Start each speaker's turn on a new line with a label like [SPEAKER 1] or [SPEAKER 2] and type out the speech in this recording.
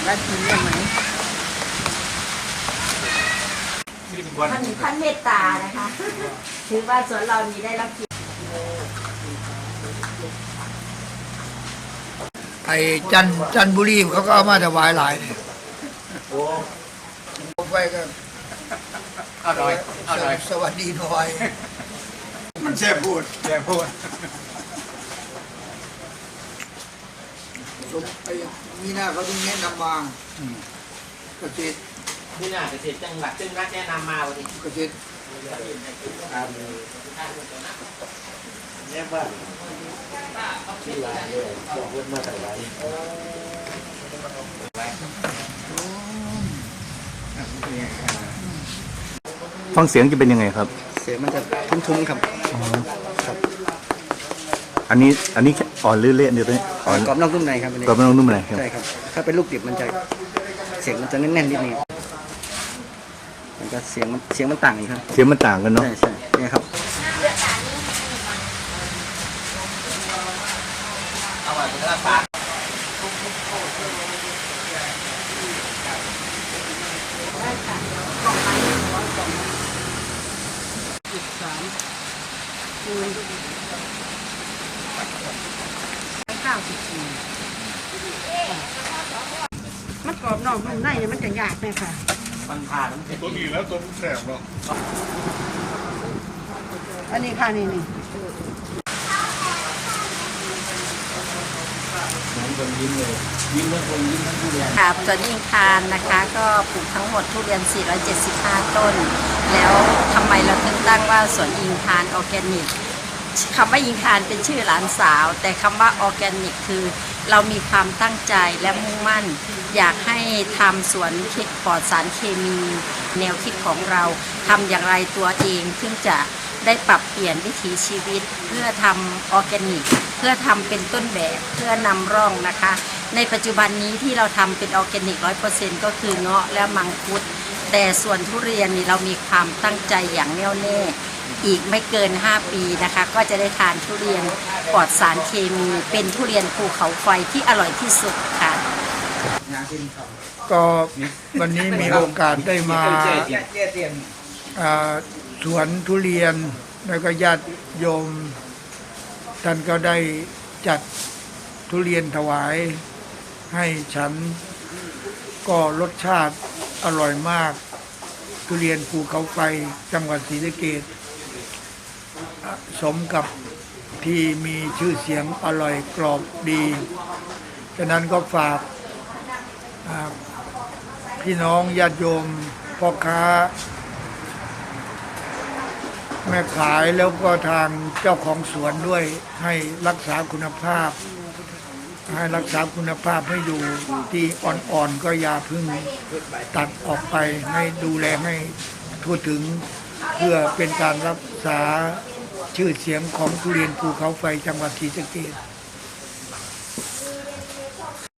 [SPEAKER 1] ดว่ากินได้ไหมท่านท่านเมตตานะคะ ถือว่าสวนเรานี้ได้รับเกียรติ
[SPEAKER 2] ไอ้จันจันบุรีเขาก็เอามาถวายหลายเนี่ย
[SPEAKER 3] โอ้
[SPEAKER 2] ไปก็
[SPEAKER 3] อร่อยอร่อย
[SPEAKER 2] สวัสดีหน่อย
[SPEAKER 3] มันแช่พูดแช่พูด
[SPEAKER 2] สมไอ้มีหน้าเขาต้องแนะนำมาเกษตร
[SPEAKER 4] ที่หน้าเกษตรจังหวัดซึ่งรัฐแนะนำมาวันนี้
[SPEAKER 2] เกษตร
[SPEAKER 3] เนี่ยบ้านที่ร้านเลยบอกเพื่อนมาแต่ไร
[SPEAKER 5] ฟังเสียงจะเป็นยังไงครับ
[SPEAKER 6] เสียงมันจะทุ้มๆครับ
[SPEAKER 5] อันนี้อันนี้อ่อนหรือเละเนี่ยตัวนี้อ่อน
[SPEAKER 6] กรอบนอกนุ่มในครับอันนี้
[SPEAKER 5] กรอบนอกนุ่มในครับ
[SPEAKER 6] ใช่ครับ ถ้าเป็นลูกดิบมันจะเสียงมันจะแน่นๆนิดนึงมันจะเสียงมันเสียงมันต่างอีกครับ
[SPEAKER 5] เสียงมันต่างกันเนาะ
[SPEAKER 6] ใช่ใช่เนี่ยครับ
[SPEAKER 4] อร่อยเป็นราคา
[SPEAKER 1] ข้าวสิบสี่มันกรอบนอกนุ่มในเนี่ยมันจะยากเลยค่ะ
[SPEAKER 4] มันผ่านมันเป็น
[SPEAKER 3] ตัวนี้แล้วตัวแสบเนาะ
[SPEAKER 1] อันนี้ค่ะนี่นี่
[SPEAKER 7] ครับสวนอิงคารนะคะ ก็ปลูกทั้งหมดทุเรียน 475 ต้น แล้วทำไมเราถึงตั้งว่าสวนอิงคารออร์แกนิก คำว่าอิงคารเป็นชื่อหลานสาว แต่คำว่าออร์แกนิกคือเรามีความตั้งใจและมุ่งมั่น อยากให้ทำสวนคิดปลอดสารเคมี แนวคิดของเราทำอย่างไรตัวเองซึ่งจะได้ปรับเปลี่ยนวิถีชีวิต เพื่อทำออร์แกนิก เพื่อทำเป็นต้นแบบเพื่อนำร่องนะคะ ในปัจจุบันนี้ที่เราทำเป็นออร์แกนิกร้อยเปอร์เซ็นต์ก็คือเงาะและมังคุด แต่ส่วนทุเรียนนี่เรามีความตั้งใจอย่างแน่วแน่ อีกไม่เกิน 5 ปีนะคะ ก็จะได้ทานทุเรียนปลอดสารเคมีเป็นทุเรียนภูเขาไฟที่อร่อยที่สุดค่ะ
[SPEAKER 2] ก็วันนี้มีโอกาสได้มาอ่าสวนทุเรียนแล้วก็ญาติโยม ท่านก็ได้จัดทุเรียนถวาย ให้ฉันก็รสชาติอร่อยมาก ทุเรียนภูเขาไฟจังหวัดศรีสะเกษ สมกับที่มีชื่อเสียงอร่อยกรอบดี ฉะนั้นก็ฝากพี่น้องญาติโยมพ่อค้า แม่ขายแล้วก็ทางเจ้าของสวนด้วยให้รักษาคุณภาพ ให้รักษาคุณภาพให้อยู่ที่อ่อนๆก็อย่าพึ่งตัดออกไปให้ดูแลให้ทั่วถึงเพื่อเป็นการรักษา ชื่อเสียงของทุเรียนภูเขาไฟจังหวัดศรีสะเกษ